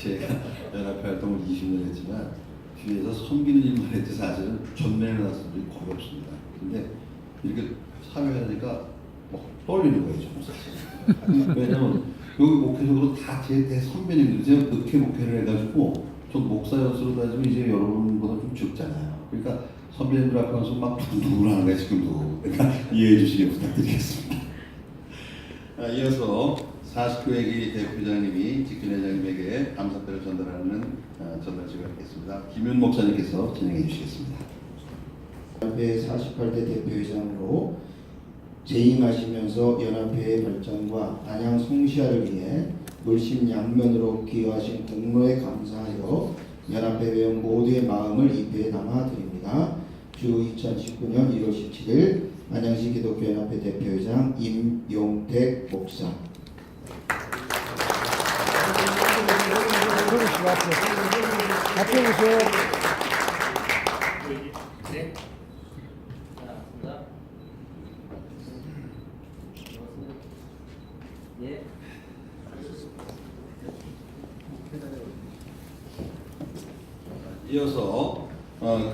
제가 연합회 활동을 20년 했지만 뒤에서 섬기는 일만 했지 사실은 전면에 나선 적이 거의 없습니다. 근데 이렇게 사회에 하니까 막 떨리는 거예요, 좀 사실. 왜냐면 여기 목회적으로 다 제 대 선배님들, 제가 늦게 목회를 해가지고 전 목사 연수로 따지면 이제 여러분보다 좀 적잖아요. 그러니까 선배님들 앞에 가서 막 둥둥하는 거예요, 지금도. 그러니까 이해해 주시기 부탁드리겠습니다. 아, 이어서 49회기 대표장님이 직전회장님에게 감사패를 전달하는 아, 전달식을 하겠습니다. 김윤 목사님께서 진행해 주시겠습니다. 연합회 48대 대표회장으로 재임하시면서 연합회의 발전과 안양 송시아를 위해 물심 양면으로 기여하신 공로에 감사하여 연합회 회원 모두의 마음을 이 배에 담아 드립니다. 주 2019년 1월 17일 안양시 기독교연합회 대표회장 임용택 목사 앞에 앞에 보세요. 네. 예. 이어서 어, 그